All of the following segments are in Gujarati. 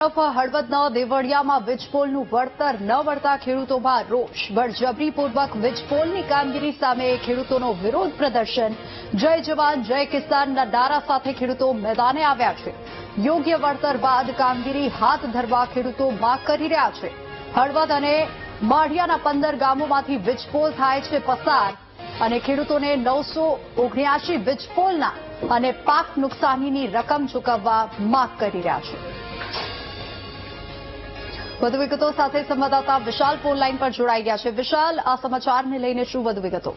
હળવદના દેવળિયામાં વીજપોલનું વળતર ન વળતા ખેડૂતોમાં રોષ. બળજબરીપૂર્વક વીજપોલની કામગીરી સામે ખેડૂતોનો વિરોધ પ્રદર્શન. જય જવાન, જય કિસાનના નારા સાથે ખેડૂતો મેદાને આવ્યા છે. યોગ્ય વળતર બાદ કામગીરી હાથ ધરવા ખેડૂતો માગ કરી રહ્યા છે. હળવદ અને માઢિયાના પંદર ગામોમાંથી વીજપોલ થાય છે પસાર અને ખેડૂતોને નવસો ઓગણ્યાસી વીજપોલના અને પાક નુકસાનીની રકમ ચૂકવવા માગ કરી રહ્યા છે. વધુ વિગતો સાથે સંવાદદાતા વિશાલ ફોન લાઈન પર જોડાઈ ગયા છે. વિશાલ, આ સમાચારને લઈને શું વધુ વિગતો?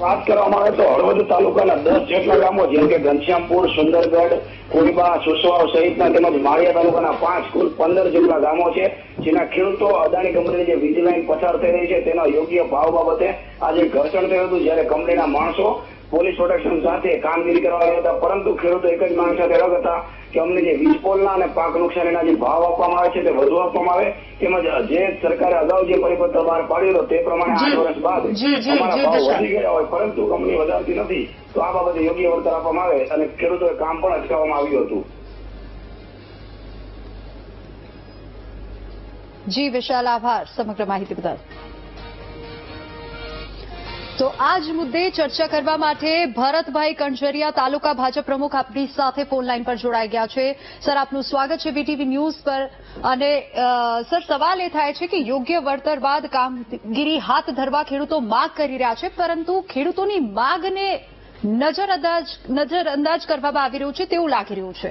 વાત કરવામાં આવે તો હળવદ તાલુકાના દસ જેટલા ગામો, જેમ કે ઘનશ્યામપુર, સુંદરગઢ કોઈબા સુસવાવ સહિતના તેમજ માળિયા તાલુકાના પાંચ, કુલ પંદર જેટલા ગામો છે, જેના ખેડૂતો અદાણી કંપનીની જે વીજ લાઈન પસાર થઈ રહી છે, તેના યોગ્ય ભાવ બાબતે આજે ઘર્ષણ થયું હતું, જ્યારે કંપનીના માણસો પોલીસ પ્રોટેક્શન સાથે કામગીરી કરવા આવ્યા હતા. પરંતુ ખેડૂતો એક જ માંગ સાથે રગ હતા કે અમને જે વીજ પોલના અને પાક નુકસાનીના જે ભાવ આપવામાં આવે છે તે વધુ આપવામાં આવે. તેમજ જે સરકારે અગાઉ જે પરિપત્ર બહાર પાડ્યો હતો તે પ્રમાણે આઠ વર્ષ બાદ અમારા ભાવ વધી ગયા હોય પરંતુ કંપની વધારતી નથી. તો આ બાબતે યોગ્ય વળતર આપવામાં આવે અને ખેડૂતોએ કામ પણ અટકાવવામાં આવ્યું હતું. જી વિશાલ આભાર. સમગ્ર માહિતી બદલ. તો આ જ મુદ્દે ચર્ચા કરવા માટે ભરતભાઈ કંજરિયા, તાલુકા ભાજપ પ્રમુખ આપણી સાથે ફોન લાઈન પર જોડાઈ ગયા છે. સર, આપનું સ્વાગત છે બીટીવી ન્યૂઝ પર. અને સર, સવાલ એ થાય છે કે યોગ્ય વળતર બાદ કામગીરી હાથ ધરવા ખેડૂતો માગ કરી રહ્યા છે, પરંતુ ખેડૂતોની માગને નજરઅંદાજ નજરઅંદાજ કરવામાં આવી રહ્યું છે, તેવું લાગી રહ્યું છે.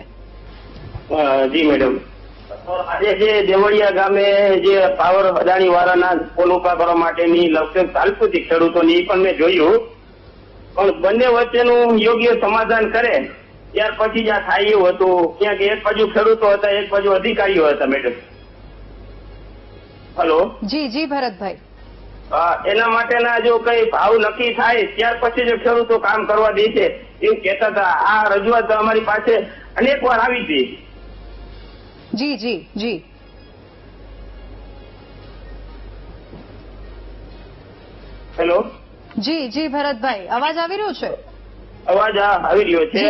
જી મેડમ. આજે જે દેવળિયા ગામે જે પાવર અદાણી વાળાના પોલ ઊભા કરવા માટેની લક્ષ્ય હતી ખેડૂતોની પણ મેં જોયું. પણ બંને વચ્ચેનું યોગ્ય સમાધાન કરે ત્યાર પછી જ આ થાય એવું હતું. ક્યાંક એક બાજુ ખેડૂતો હતા એક બાજુ અધિકારીઓ હતા મેડમ. હલો? જી જી ભરતભાઈ. એના માટેના જો કઈ ભાવ નક્કી થાય ત્યાર પછી જો ખેડૂતો કામ કરવા દે છે. એવું કહેતા હતા આ રજૂઆત અમારી પાસે અનેક વાર આવી હતી. જી જી જી. હેલો જી જી ભરતભાઈ અવાજ આવી રહ્યો છે? અવાજ આવી રહ્યો છે.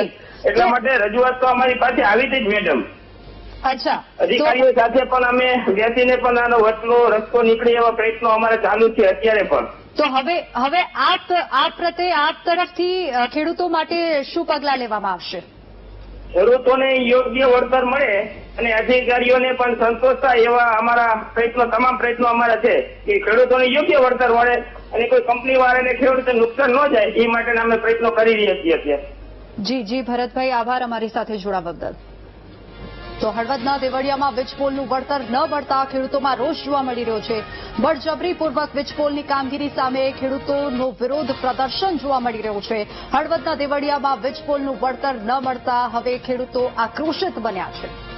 એટલા માટે રજૂઆત તો અમારી પાસે આવી હતી જ મેડમ. અચ્છા અધિકારીઓ સાથે પણ અમે બેસીને પણ આનો વચલો રસ્તો નીકળે એવા પ્રયત્નો અમારે ચાલુ છે અત્યારે પણ. તો હવે હવે આપ આપ પ્રત્યે આપ તરફથી ખેડૂતો માટે શું પગલાં લેવામાં આવશે? ખેડૂતોને યોગ્ય વળતર મળે અને અધિકારીઓને પણ સંતોષ થાય એવા અમારા પ્રયત્નો, તમામ પ્રયત્નો અમારા છે. કે ખેડૂતોને યોગ્ય વળતર મળે અને કોઈ કંપની વાળાને ખેડૂતોને નુકસાન ન જાય, એ માટેના અમે પ્રયત્નો કરી રહ્યા છીએ અત્યારે. જી જી, ભરતભાઈ, આભાર અમારી સાથે જોડાવા બદલ. તો હળવદના દેવળિયામાં વીજપોલનું વળતર ન મળતા ખેડૂતોમાં રોષ જોવા મળી રહ્યો છે. બળજબરીપૂર્વક વીજપોલની કામગીરી સામે ખેડૂતોનો વિરોધ પ્રદર્શન જોવા મળી રહ્યું છે. હળવદના દેવળિયામાં વીજપોલનું વળતર ન મળતા હવે ખેડૂતો આક્રોશિત બન્યા છે.